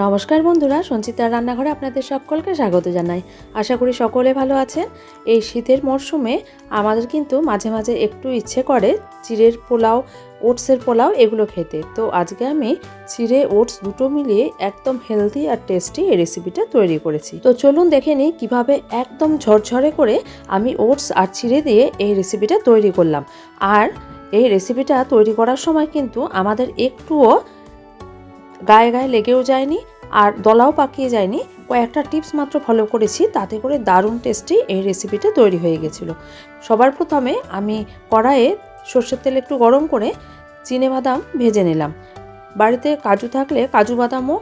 নমস্কার বন্ধুরা, সঞ্চিতার রান্নাঘরে আপনাদের সকলকে স্বাগত জানাই। আশা করি সকলে ভালো আছেন। এই শীতের মরশুমে আমাদের কিন্তু মাঝে মাঝে একটু ইচ্ছে করে চিড়ের পোলাও, ওটসের পোলাও এগুলো খেতে। তো আজকে আমি চিড়ে, ওটস দুটো মিলিয়ে একদম হেলদি আর টেস্টি এই রেসিপিটা তৈরি করেছি। তো চলুন দেখে নিই কীভাবে একদম ঝরঝরে করে আমি ওটস আর চিড়ে দিয়ে এই রেসিপিটা তৈরি করলাম। আর এই রেসিপিটা তৈরি করার সময় কিন্তু আমাদের একটুও গায়ে গায়ে লেগেও যায়নি আর দলাও পাকিয়ে যায়নি। কয়েকটা টিপস মাত্র ফলো করেছি, তাতে করে দারুণ টেস্টি এই রেসিপিটা তৈরি হয়ে গেছিল। সবার প্রথমে আমি কড়াইয়ে সর্ষের তেল একটু গরম করে বাদাম ভেজে নিলাম। বাড়িতে কাজু থাকলে কাজু বাদামও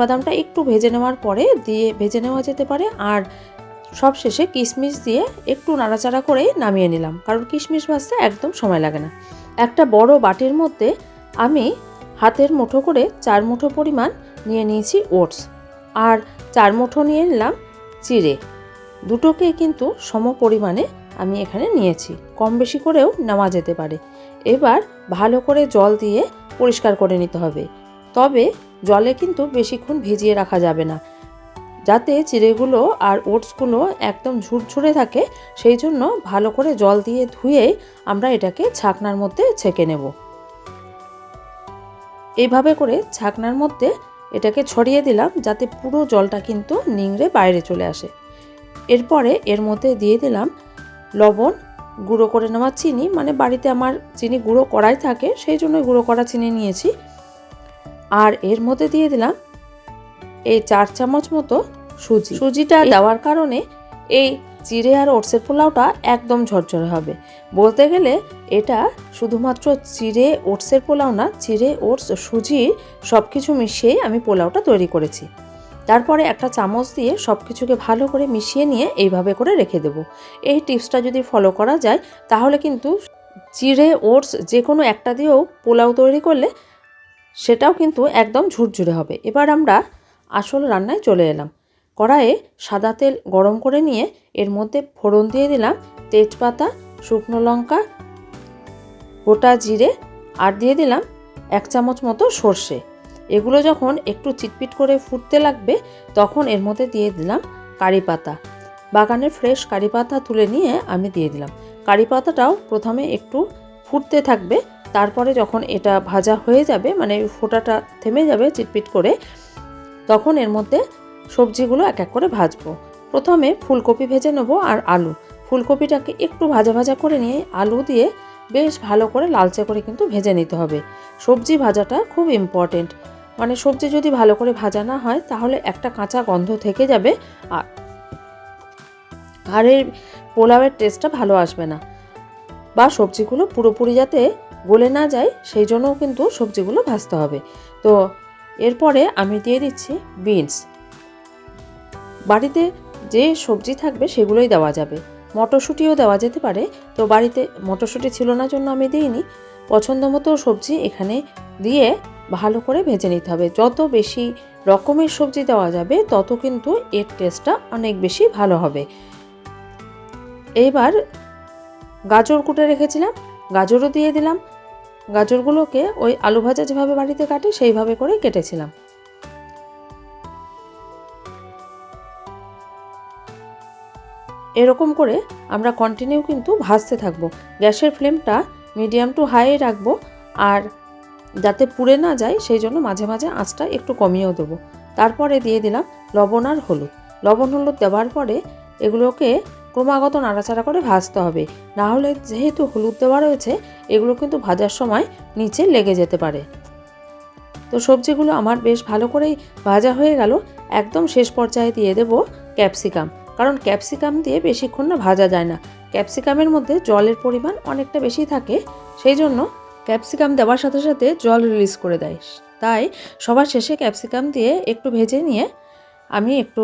বাদামটা একটু ভেজে নেওয়ার পরে দিয়ে ভেজে নেওয়া যেতে পারে আর সব শেষে কিশমিশ দিয়ে একটু নাড়াচাড়া করেই নামিয়ে নিলাম, কারণ কিশমিশ ভাজতে একদম সময় লাগে না। একটা বড় বাটির মধ্যে আমি হাতের মুঠো করে চার মুঠো পরিমাণ নিয়ে নিয়েছি ওটস। আর চার মুঠো নিয়ে নিলাম চিড়ে। দুটোকে কিন্তু সম পরিমাণে আমি এখানে নিয়েছি। কম বেশি করেও নেওয়া যেতে পারে। এবার ভালো করে জল দিয়ে পরিষ্কার করে নিতে হবে। তবে জলে কিন্তু বেশিক্ষণ ভিজিয়ে রাখা যাবে না। যাতে চিড়েগুলো আর ওটসগুলো একদম ঝুরঝুরে থাকে, সেই জন্য ভালো করে জল দিয়ে ধুয়ে আমরা এটাকে ছাকনার মধ্যে ছেঁকে নেব। এইভাবে করে ছাকনার মধ্যে এটাকে ছড়িয়ে দিলাম যাতে পুরো জলটা কিন্তু নিংড়ে বাইরে চলে আসে। এরপরে এর মধ্যে দিয়ে দিলাম লবণ গুঁড়ো করে নেওয়া চিনি মানে বাড়িতে আমার চিনি গুঁড়ো করাই থাকে সেই জন্য গুঁড়ো করা চিনি নিয়েছি। আর এর মধ্যে দিয়ে দিলাম এই চার চামচ মতো সুজি। সুজিটা দেওয়ার কারণে এই চিড়ে আর ওটসের পোলাওটা একদম ঝরঝরে হবে। বলতে গেলে এটা শুধুমাত্র চিড়ে ওটসের পোলাও না, চিড়ে ওটস, সুজি সব কিছু মিশিয়েই আমি পোলাওটা তৈরি করেছি। তারপরে একটা চামচ দিয়ে সব কিছুকে ভালো করে মিশিয়ে নিয়ে এইভাবে করে রেখে দেবো। এই টিপসটা যদি ফলো করা যায়, তাহলে কিন্তু চিড়ে ওটস যে কোনো একটা দিয়েও পোলাও তৈরি করলে সেটাও কিন্তু একদম ঝুরঝুরে হবে। এবার আমরা আসল রান্নায় চলে এলাম। কড়াইয়ে সাদা তেল গরম করে নিয়ে এর মধ্যে ফোড়ন দিয়ে দিলাম, তেজপাতা, শুকনো লঙ্কা, গোটা জিরে, আর দিয়ে দিলাম এক চামচ মতো সর্ষে। এগুলো যখন একটু চিটপিট করে ফুটতে লাগবে, তখন এর মধ্যে দিয়ে দিলাম কারি পাতা। বাগানের ফ্রেশ কারি পাতা তুলে নিয়ে আমি দিয়ে দিলাম। কারি পাতাটাও প্রথমে একটু ফুটতে থাকবে, তারপরে যখন এটা ভাজা হয়ে যাবে মানে ফোটাটা থেমে যাবে চিটপিট করে, তখন এর মধ্যে সবজিগুলো এক এক করে ভাজবো। প্রথমে ফুলকপি ভেজে নেব আর আলু। ফুলকপিটাকে একটু ভাজা ভাজা করে নিয়ে আলু দিয়ে বেশ ভালো করে লালচে করে কিন্তু ভেজে নিতে হবে। সবজি ভাজাটা খুব ইম্পর্টেন্ট মানে সবজি যদি ভালো করে ভাজা না হয়, তাহলে একটা কাঁচা গন্ধ থেকে যাবে আর আর এর পোলাওয়ের টেস্টটা ভালো আসবে না। বা সবজিগুলো পুরোপুরি যাতে গলে না যায়, সেই জন্যও কিন্তু সবজিগুলো ভাজতে হবে। তো এরপরে আমি দিয়ে দিচ্ছি বিনস বাড়িতে যে সবজি থাকবে সেগুলোই দেওয়া যাবে। মটরশুঁটিও দেওয়া যেতে পারে, তো বাড়িতে মটরশুঁটি ছিল না জন্য আমি দিইনি। পছন্দ মতো সবজি এখানে দিয়ে ভালো করে ভেজে নিতে হবে। যত বেশি রকমের সবজি দেওয়া যাবে, তত কিন্তু এর টেস্টটা অনেক বেশি ভালো হবে। এইবার গাজর কুটে রেখেছিলাম, গাজরও দিয়ে দিলাম। গাজরগুলোকে ওই আলু ভাজা যেভাবে বাড়িতে কাটে, সেইভাবে করে কেটেছিলাম। এরকম করে আমরা কন্টিনিউ কিন্তু ভাজতে থাকব। গ্যাসের ফ্লেমটা মিডিয়াম টু হাই রাখব আর যাতে পুড়ে না যায় সেই জন্য মাঝে মাঝে আঁচটা একটু কমিয়েও দেবো। তারপরে দিয়ে দিলাম লবণ আর হলুদ। লবণ হলুদ দেওয়ার পরে এগুলোকে ক্রমাগত নাড়াচাড়া করে ভাজতে হবে। না হলে যেহেতু হলুদ দেওয়া রয়েছে, এগুলো কিন্তু ভাজার সময় নিচে লেগে যেতে পারে। তো সবজিগুলো আমার বেশ ভালো করেই ভাজা হয়ে গেল। একদম শেষ পর্যায়ে দিয়ে দেব ক্যাপসিকাম। কারণ ক্যাপসিকাম দিয়ে বেশিক্ষণ না ভাজা যায় না। ক্যাপসিকামের মধ্যে জলের পরিমাণ অনেকটা বেশি থাকে, সেই জন্য ক্যাপসিকাম দেওয়ার সাথে সাথে জল রিলিজ করে দেয়। তাই সবার শেষে ক্যাপসিকাম দিয়ে একটু ভেজে নিয়ে আমি একটু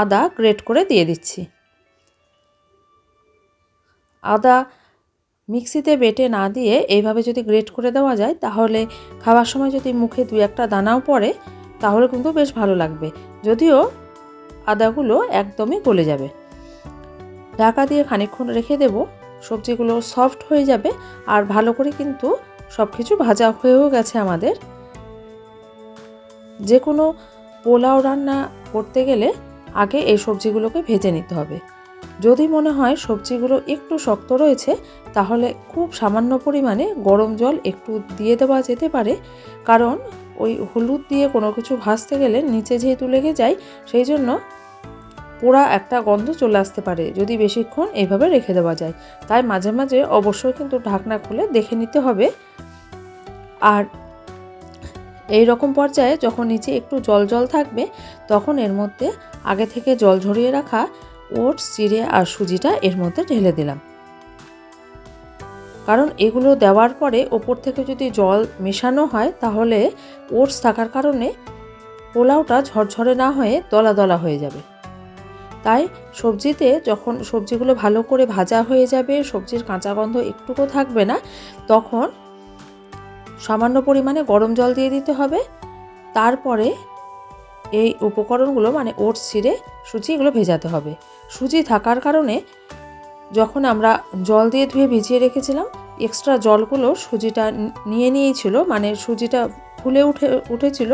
আদা গ্রেট করে দিয়ে দিচ্ছি। আদা মিক্সিতে বেটে না দিয়ে এইভাবে যদি গ্রেট করে দেওয়া যায়, তাহলে খাওয়ার সময় যদি মুখে দুই একটা দানাও পড়ে, তাহলে কিন্তু বেশ ভালো লাগবে। যদিও আদাগুলো একদমই গলে যাবে। ঢাকা দিয়ে খানিকক্ষণ রেখে দেব, সবজিগুলো সফট হয়ে যাবে আর ভালো করে কিন্তু সব কিছু ভাজা হয়েও গেছে আমাদের। যে কোনো পোলাও রান্না করতে গেলে আগে এই সবজিগুলোকে ভেজে নিতে হবে। যদি মনে হয় সবজিগুলো একটু শক্ত রয়েছে, তাহলে খুব সামান্য পরিমাণে গরম জল একটু দিয়ে দেওয়া যেতে পারে, কারণ ওই হলুদ দিয়ে কোনো কিছু ভাজতে গেলে নিচে যেহেতু লেগে যায়, সেই জন্য পোড়া একটা গন্ধ চলে আসতে পারে। যদি বেশিক্ষণ এইভাবে রেখে দেওয়া যায়। তাই মাঝে মাঝে অবশ্যই কিন্তু ঢাকনা খুলে দেখে নিতে হবে। আর এই রকম পর্যায়ে যখন নিচে একটু জল জল থাকবে, তখন এর মধ্যে আগে থেকে জল ঝরিয়ে রাখা ওটস চিড়ে আর সুজিটা এর মধ্যে ঢেলে দিলাম। কারণ এগুলো দেওয়ার পরে ওপর থেকে যদি জল মেশানো হয়, তাহলে ওটস থাকার কারণে পোলাওটা ঝরঝরে না হয়ে দলা দলা হয়ে যাবে। তাই সবজিতে যখন সবজিগুলো ভালো করে ভাজা হয়ে যাবে, সবজির কাঁচা গন্ধ একটুকু থাকবে না, তখন সামান্য পরিমাণে গরম জল দিয়ে দিতে হবে। তারপরে এই উপকরণগুলো মানে ওটস ছিঁড়ে সুজি, এগুলো ভেজাতে হবে। সুজি থাকার কারণে যখন আমরা জল দিয়ে ধুয়ে ভিজিয়ে রেখেছিলাম এক্সট্রা জলগুলো সুজিটা নিয়ে নিয়েছিল মানে সুজিটা ফুলে উঠে, উঠেছিল,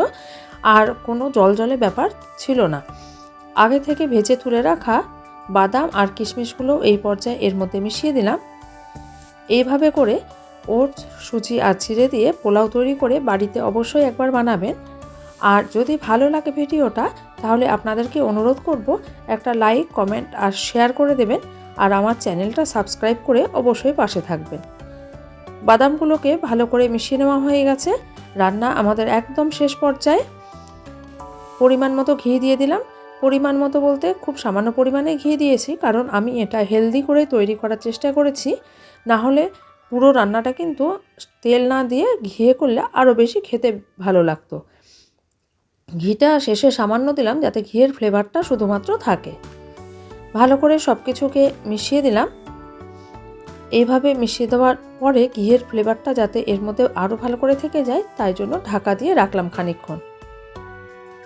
আর কোনো জল জলে ব্যাপার ছিল না। আগে থেকে ভেজে তুলে রাখা বাদাম আর কিশমিশগুলো এই পর্যায়ে এর মধ্যে মিশিয়ে দিলাম। এইভাবে করে ওর সুজি আর ছিঁড়ে দিয়ে পোলাও তৈরি করে বাড়িতে অবশ্যই একবার বানাবেন। আর যদি ভালো লাগে ভিডিওটা, তাহলে আপনাদেরকে অনুরোধ করব একটা লাইক, কমেন্ট আর শেয়ার করে দেবেন। আর আমার চ্যানেলটা সাবস্ক্রাইব করে অবশ্যই পাশে থাকবেন। বাদামগুলোকে ভালো করে মিশিয়ে নেওয়া হয়ে গেছে। রান্না আমাদের একদম শেষ পর্যায়ে। পরিমাণ মতো ঘি দিয়ে দিলাম। পরিমাণ মতো বলতে খুব সামান্য পরিমাণে ঘি দিয়েছি, কারণ আমি এটা হেলদি করে তৈরি করার চেষ্টা করেছি। না হলে পুরো রান্নাটা কিন্তু তেল না দিয়ে ঘিয়ে করলে আরও বেশি খেতে ভালো লাগতো। ঘিটা শেষে সামান্য দিলাম যাতে ঘিয়ের ফ্লেভারটা শুধুমাত্র থাকে। ভালো করে সব কিছুকে মিশিয়ে দিলাম। এইভাবে মিশিয়ে দেওয়ার পরে ঘিয়ের ফ্লেভারটা যাতে এর মধ্যে আরও ভালো করে থেকে যায়, তাই জন্য ঢাকা দিয়ে রাখলাম খানিকক্ষণ।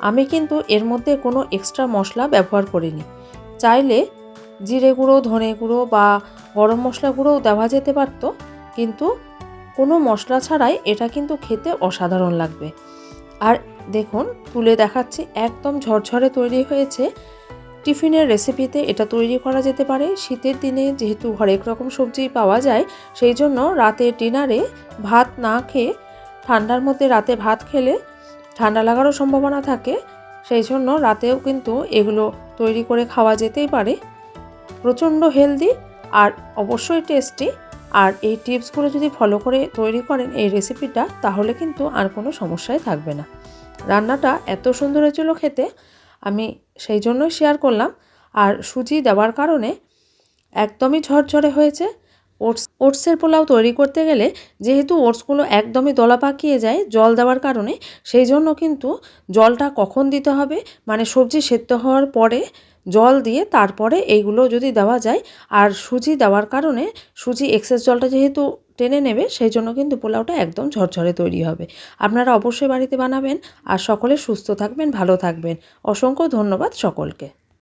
আমি কিন্তু এর মধ্যে কোনো এক্সট্রা মশলা ব্যবহার করিনি। চাইলে জিরে গুঁড়ো, ধনে গুঁড়ো বা গরম মশলা গুঁড়োও দেওয়া যেতে পারতো, কিন্তু কোনো মশলা ছাড়াই এটা কিন্তু খেতে অসাধারণ লাগবে। আর দেখুন, তুলে দেখাচ্ছি, একদম ঝরঝরে তৈরি হয়েছে। টিফিনের রেসিপিতে এটা তৈরি করা যেতে পারে। শীতের দিনে যেহেতু হরেক রকম সবজি পাওয়া যায়, সেই জন্য রাতে ডিনারে ভাত না খেয়ে, ঠান্ডার মধ্যে রাতে ভাত খেলে ঠান্ডা লাগারও সম্ভাবনা থাকে। সেই জন্য রাতেও কিন্তু এগুলো তৈরি করে খাওয়া যেতেই পারে। প্রচণ্ড হেলদি আর অবশ্যই টেস্টি আর এই টিপসগুলো যদি ফলো করে তৈরি করেন এই রেসিপিটা তাহলে কিন্তু আর কোনো সমস্যাই থাকবে না। রান্নাটা এত সুন্দর হয়েছিল খেতে। আমি সেই জন্যই শেয়ার করলাম। আর সুজি দেওয়ার কারণে একদমই ঝরঝরে হয়েছে। ওটস, ওটসের পোলাও তৈরি করতে গেলে যেহেতু ওটসগুলো একদমই দলা পাকিয়ে যায় জল দেওয়ার কারণে, সেই জন্য কিন্তু জলটা কখন দিতে হবে মানে সবজি সেদ্ধ হওয়ার পরে জল দিয়ে তারপরে এইগুলো যদি দেওয়া যায়। আর সুজি দেওয়ার কারণে সুজি এক্সেস জলটা যেহেতু টেনে নেবে সেই জন্য কিন্তু পোলাওটা একদম ঝরঝরে তৈরি হবে। আপনারা অবশ্যই বাড়িতে বানাবেন। আর সকলে সুস্থ থাকবেন, ভালো থাকবেন। অসংখ্য ধন্যবাদ সকলকে।